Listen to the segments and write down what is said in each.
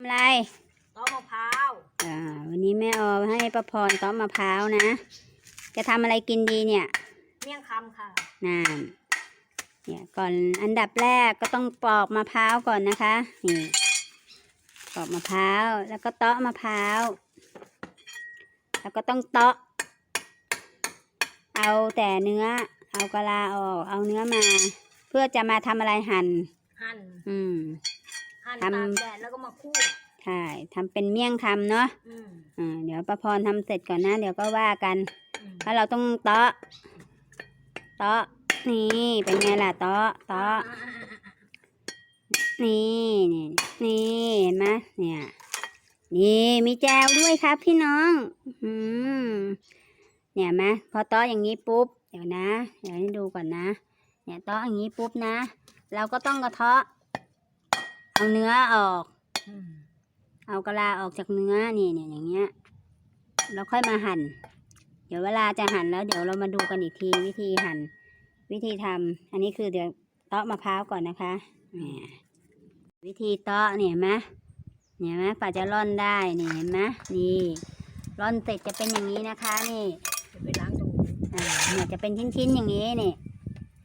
ทำอะไรต้อมะพร้าวอ่าวันนี้แม่ออให้ประพรต้อมมะพร้าวนะ จะทำอะไรกินดีเนี่ยเมี่ยงคำค่ะนานเนี่ยก่อนอันดับแรกก็ต้องปอกมะพร้าวก่อนนะคะนี่ปอกมะพร้าวแล้วก็เตาะมะพร้าวแล้วก็ต้องเตาะ เอาแต่เนื้อ เอากะลาออก เอาเนื้อมา เพื่อจะมาทำอะไรหั่นหั่นอืม หั่นทำตากแดดแล้วก็มาคั่วใช่ทำเป็นเมี่ยงคำเนาะอืมอ่าเดี๋ยวประพรทำเสร็จก่อนนะ เดี๋ยวก็ว่ากันอืมเพราะเราต้องเตาะเตาะนี่เป็นไงล่ะเตาะเตาะอ่านี่นี่นี่เห็นไหมเนี่ย นี่มีแจวด้วยครับพี่น้อง อืมเนี่ยไหมพอเตาะอย่างนี้ปุ๊บเดี๋ยวนะ เดี๋ยวให้ดูก่อนนะ เนี่ยเตาะอย่างนี้ปุ๊บนะ เราก็ต้องกระเทาะ เอาเนื้อออกอืมเอากะลาออกจากเนื้อนี่เนี่ยอย่างเงี้ย เราค่อยมาหั่น เดี๋ยวเวลาจะหั่นแล้ว เดี๋ยวเรามาดูกันอีกทีวิธีหั่น วิธีทำอันนี้คือเดี๋ยวเตาะมะพร้าวก่อนนะคะเนี่ยวิธีเตาะเนี่ยเห็นไหมเนี่ยเห็นไหมป่าจะร่อนได้นี่เห็นไหมนี่ร่อนเสร็จจะเป็นอย่างนี้นะคะ นี่เดี๋ยวไปล้างตรงอ่าเนี่ยจะเป็นชิ้นๆอย่างนี้นี่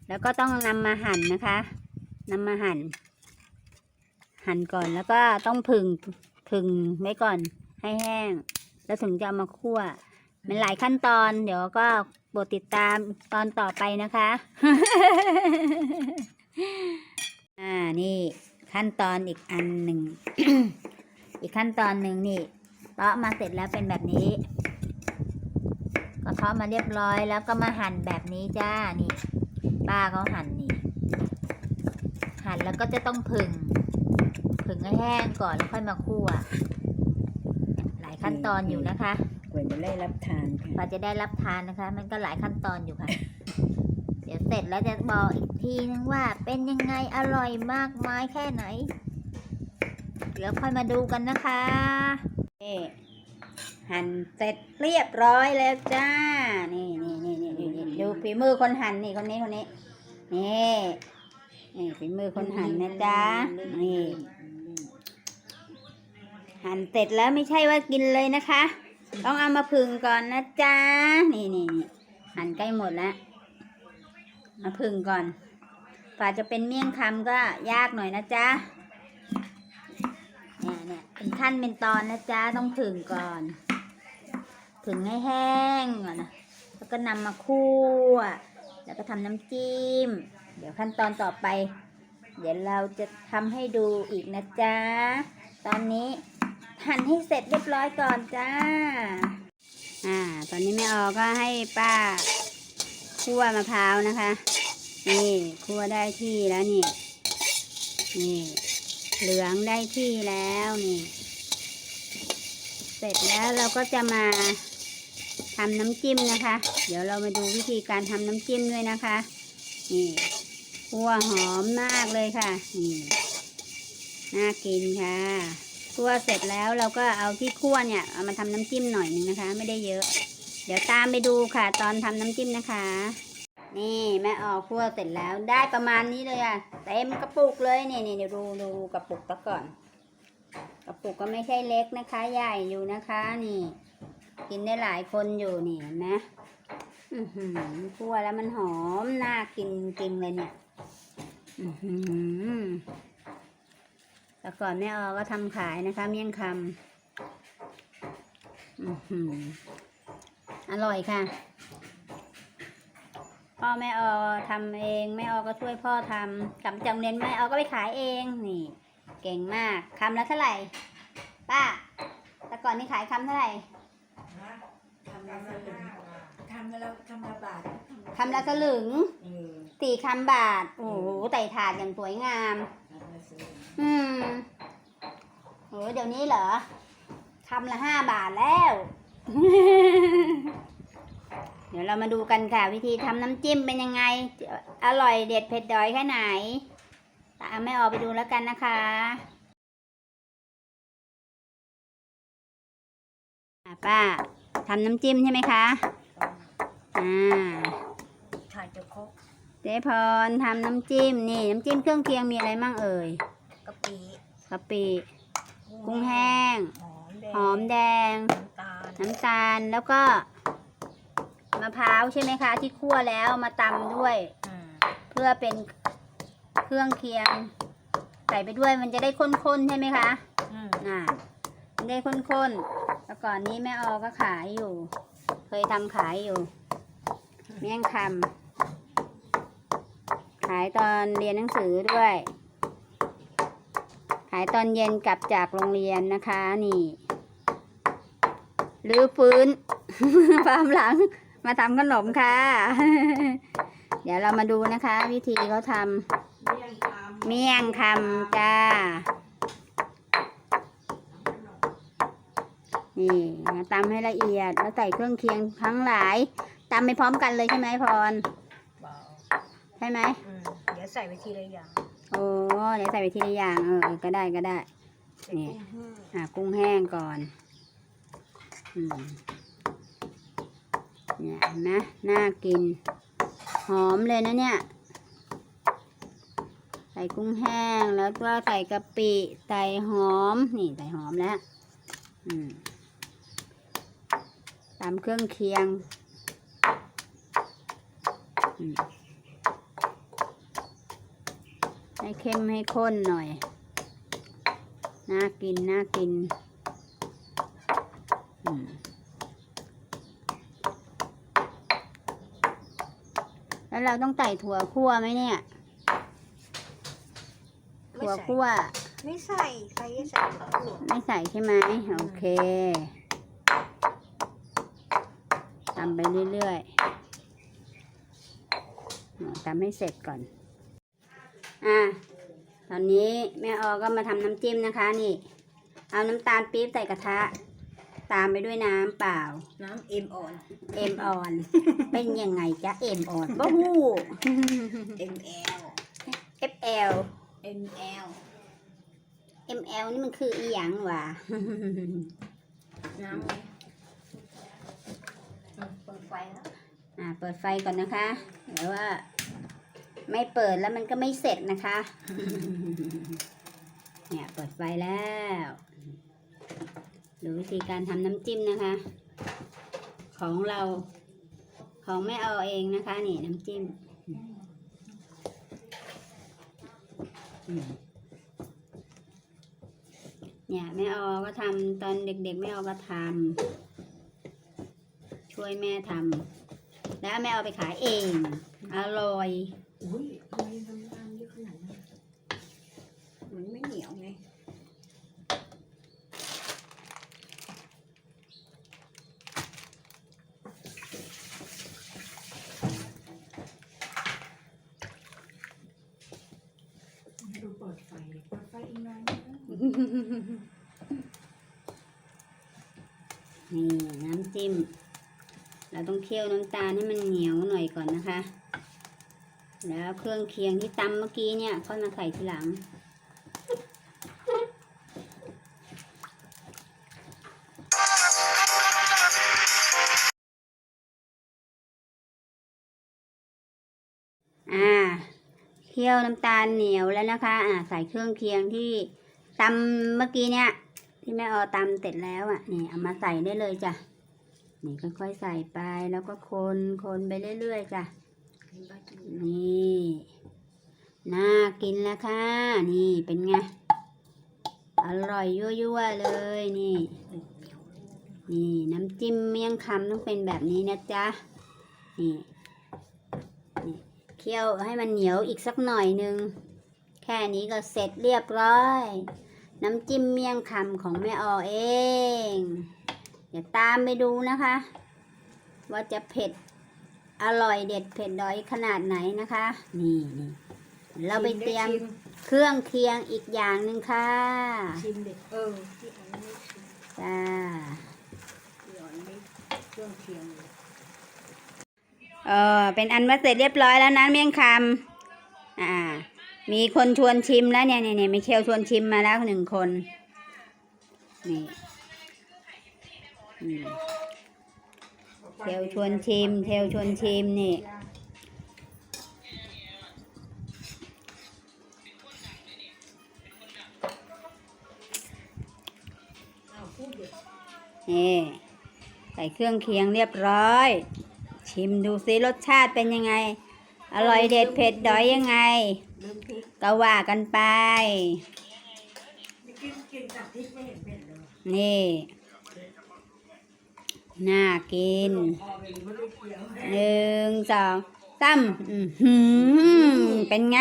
แล้วก็ต้องนำมาหั่นนะคะนำมาหั่น หั่นก่อนแล้วก็ต้องผึ่งผึ่งไว้ก่อนให้แห้ง แล้วถึงจะเอามาคั่ว มันหลายขั้นตอน เดี๋ยวก็โปรดติดตามตอนต่อไปนะคะ อ่านี่ขั้นตอนอีกอันหนึ่ง อีกขั้นตอนหนึ่งนี่เตาะมาเสร็จแล้วเป็นแบบนี้ก็เทาะมาเรียบร้อยแล้วก็มาหั่นแบบนี้จ้านี่ ป้าเขาหั่นนี่ หั่นแล้วก็จะต้องผึ่ง งให้แห้งก่อนแล้วค่อยมาคั่วหลายขั้นตอนอยู่นะคะ กว่าจะได้รับทานค่ะกว่าจะได้รับทานนะคะ มันก็หลายขั้นตอนอยู่ค่ะ เดี๋ยวเสร็จแล้วจะบอกอีกทีนึงว่าเป็นยังไงอร่อยมากมายแค่ไหน เดี๋ยวค่อยมาดูกันนะคะนี่หั่นเสร็จเรียบร้อยแล้วจ้า นี่นี่นี่นี่นี่นี่ดูฝีมือคนหั่นนี่คนนี้คนนี้ นี่นี่ฝีมือคนหั่นนะจ๊ะนี่ หั่นเสร็จแล้วไม่ใช่ว่ากินเลยนะคะ ต้องเอามาผึ่งก่อนนะจ๊ะ นี่นี่นี่หั่นใกล้หมดแล้ว มาผึ่งก่อนกว่าจะเป็นเมี่ยงคำก็ยากหน่อยนะจ๊ะ เนี่ยเนี่ยเป็นขั้นเป็นตอนนะจ๊ะ ต้องผึ่งก่อนผึ่งให้แห้งก่อนนะ แล้วก็นำมาคั่ว แล้วก็ทำน้ำจิ้ม เดี๋ยวขั้นตอนต่อไปเดี๋ยวเราจะทำให้ดูอีกนะจ๊ะ ตอนนี้ หั่นให้เสร็จเรียบร้อยก่อนจ้า อ่า ตอนนี้แม่ออก็ให้ป้าคั่วมะพร้าวนะคะ นี่คั่วได้ที่แล้วนี่ นี่ เหลืองได้ที่แล้วนี่ เสร็จแล้วเราก็จะมาทำน้ำจิ้มนะคะ เดี๋ยวเรามาดูวิธีการทำน้ำจิ้มด้วยนะคะ นี่คั่วหอมมากเลยค่ะ นี่ น่ากินค่ะ คั่วเสร็จแล้วเราก็เอาที่คั่วเนี่ยเอามาทำน้ำจิ้มหน่อยหนึ่งนะคะ ไม่ได้เยอะ เดี๋ยวตามไปดูค่ะ ตอนทำน้ำจิ้มนะคะ นี่แม่ออกคั่วเสร็จแล้วได้ประมาณนี้เลยอะเต็มกระปุกเลยนี่นี่เดี๋ยวดูดูกระปุกก่อน กระปุกก็ไม่ใช่เล็กนะคะ ใหญ่อยู่นะคะ นี่ กินได้หลายคนอยู่นี่เห็นไหมอือหือคั่วแล้วมันหอมน่ากินจริงเลยเนี่ย อือหือ แต่ก่อนแม่ออก็ทำขายนะคะ เมี่ยงคำอื้อหืออร่อยค่ะ พ่อแม่ออทำเองแม่ออก็ช่วยพ่อทำกลับจากโรงเรียนแม่ออก็ไปขายเองนี่ เก่งมากคำละเท่าไหร่ ป้า แต่ก่อนนี่ขายคำเท่าไหร่ทำละสลึงทำละทำละบาทคำละสลึงเออสี่คำบาท โอ้โหไต่ถาดอย่างสวยงามทำละสลึง อืมโหเดี๋ยวนี้เหรอคำละห้าบาทแล้ว เดี๋ยวเรามาดูกันค่ะ วิธีทำน้ำจิ้มเป็นยังไง อร่อยเด็ดเผ็ดดอยแค่ไหนตามไม่ออกไปดูแล้วกันนะคะอะป้าทำน้ำจิ้มใช่ไหมคะ อ่าถ่ายจะครบเจ๊พรทำน้ำจิ้ม นี่ น้ำจิ้มเครื่องเคียงมีอะไรมั่งเอ่ย กะปิกะปิกุ้งกุ้งแห้ง หอมแดงหอมแดงน้ำตาลน้ำตาลแล้วก็มะพร้าวใช่ไหมคะ ที่คั่วแล้วมาตำด้วยอืมเพื่อเป็นเครื่องเคียง ใส่ไปด้วยมันจะได้ข้นๆใช่ไหมคะอืมอ่ามันได้ข้นๆแล้วก่อนนี้แม่ออก็ขายอยู่ เคยทำขายอยู่ เมี่ยงคำขายตอนเรียนหนังสือด้วย ขายตอนเย็นกลับจากโรงเรียนนะคะนี่รื้อฟื้นความหลังมาทำขนมค่ะ เดี๋ยวเรามาดูนะคะ วิธีเขาทำเมี่ยงคำจ้า นี่มาตำให้ละเอียดแล้วใส่เครื่องเคียงทั้งหลายตำไปพร้อมกันเลยใช่ไหมพร ใช่ไหมอืมเดี๋ยวใส่ไปทีละอย่าง โอ้เดี๋ยวใส่ไปทีละอย่างเออก็ได้ก็ได้ นี่ห้งอะกุ้งแห้งก่อนอืมเนี่ยนะน่ากิน หอมเลยนะเนี่ย ใส่กุ้งแห้งแล้วก็ใส่กะปิใส่หอม นี่ใส่หอมแล้วอืมตามเครื่องเคียงอืมให้ เข้มให้ข้นหน่อย น่ากิน น่ากินอืมแล้วเราต้องใส่ถั่วคั่วไหมเนี่ยไม่ถั่วใส่คั่ว ไม่ใส่ใครจะใส่ถั่วคั่วไม่ใส่ใช่ไหมโอเคทำไปเรื่อยๆทำให้เสร็จก่อน อะตอนนี้แม่ออก็มาทำน้ำจิ้มนะคะนี่ เอาน้ำตาลปี๊บใส่กระทะ ตามไปด้วยน้ำเปล่า น้ำเอ็มอ่อน เอ็มออน เป็นยังไงจ๊ะเอ็มออนบ้าฮู้ ML FL ML ML นี่มันคืออีหยังวะน้ำไหมอืมเปิดไฟแล้วอ่าเปิดไฟก่อนนะคะเดี๋ยวว่า ไม่เปิดแล้วมันก็ไม่เสร็จนะคะ เนี่ยเปิดไฟแล้วดูวิธีการทำน้ำจิ้มนะคะ ของเราของแม่เอาเองนะคะ นี่น้ำจิ้มอืมเนี่ยแม่ออก็ทำตอนเด็กๆแม่ออก็ทำช่วยแม่ทำแล้วแม่เอาไปขายเอง อร่อย อุ้ยทำไมทำตามเยอะขนาดนั้นมันไม่เหนียวไงดูเปิดไฟ เปิดไฟอีกหน่อยนะนี่น้ำจิ้ม เราต้องเคี่ยวน้ำตาลให้มันเหนียวหน่อยก่อนนะคะ แล้วเครื่องเคียงที่ตำเมื่อกี้เนี่ยก็มาใส่ทีหลัง อ่าเคี่ยวน้ำตาลเหนียวแล้วนะคะ อ่า ใส่เครื่องเคียงที่ตำเมื่อกี้เนี่ย ที่แม่ออตำเสร็จแล้วอะนี่เอามาใส่ได้เลยจ้ะนี่ค่อยๆใส่ไปแล้วก็คนคนไปเรื่อยๆจ้ะ นี่น่ากินแล้วค่ะ นี่เป็นไง อร่อยยั่วๆเลยนี่ นี่น้ำจิ้มเมี่ยงคำต้องเป็นแบบนี้นะจ๊ะ นี่นี่เคี่ยวให้มันเหนียวอีกสักหน่อยนึง แค่นี้ก็เสร็จเรียบร้อย น้ำจิ้มเมี่ยงคำของแม่ออเอง เดี๋ยวตามไปดูนะคะ ว่าจะเผ็ด อร่อยเด็ดเผ็ดด้อยขนาดไหนนะคะ นี่นี่เราไปเตรียมเครื่องเคียงอีกอย่างหนึ่งค่ะชิมเด็ดเออที่อันนี้ไม่ชิมจ้าที่อันนี้เครื่องเคียงเลยเออเป็นอันว่าเสร็จเรียบร้อยแล้วนะเมี่ยงคำอ่า มีคนชวนชิมแล้วเนี่ยเนี่ยเนี่ยมีเคลชวนชิมมาแล้วหนึ่งคนนี่ เทลชวนชิมเทลชวนชิมนี่นี่ใส่เครื่องเคียงเรียบร้อย ชิมดูซิรสชาติเป็นยังไง อร่อยเด็ดเผ็ดดอยยังไง ก็ว่ากันไปนกิ นกับพริกไม่เห็นเป็นเลยนี่น่ากินพอไปไม่ได้เคี้ยวหนึ่งสองสามเป็นไง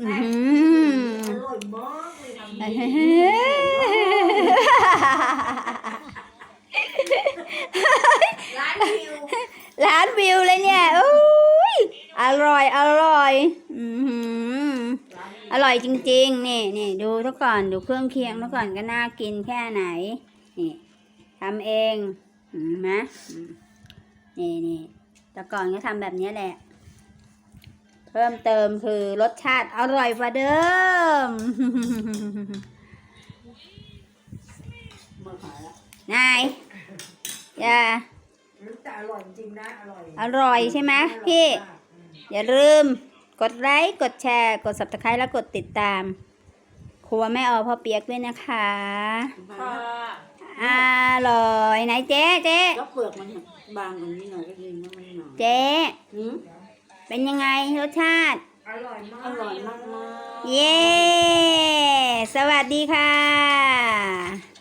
อื้อหืออร่อยมากเลยทำเฮ้ดียร้านวิวล้านวิวเลยเนี่ยอุ้ยอร่อย อร่อย อือร่อยจริง ๆ นี่นี่ดูทุกก่อน ดูเครื่องเคียงทุกก่อนก็น่ากินแค่ไหน นี่ ทำเองเห็นไหมอืมนี่นี่แต่ก่อนก็ทำแบบนี้แหละ เพิ่มเติมคือรสชาติอร่อยกว่าเดิมเมื่อขายแล้วนายอย่าแต่อร่อยจริงนะ อร่อย อร่อยใช่ไหมพี่ อย่าลืม กดไลค์กดแชร์ กด subscribe แล้วกดติดตาม ครัวแม่ออพ่อเปียกด้วยนะคะค่ะ อร่อยไหนเจ๊เจ๊แล้วเปลือกมันบางตรงนี้หน่อยก็ดีนะมันหนาเจ๊หืมเป็นยังไงรสชาติ อร่อยมาก อร่อยมากๆเย้ สวัสดีค่ะ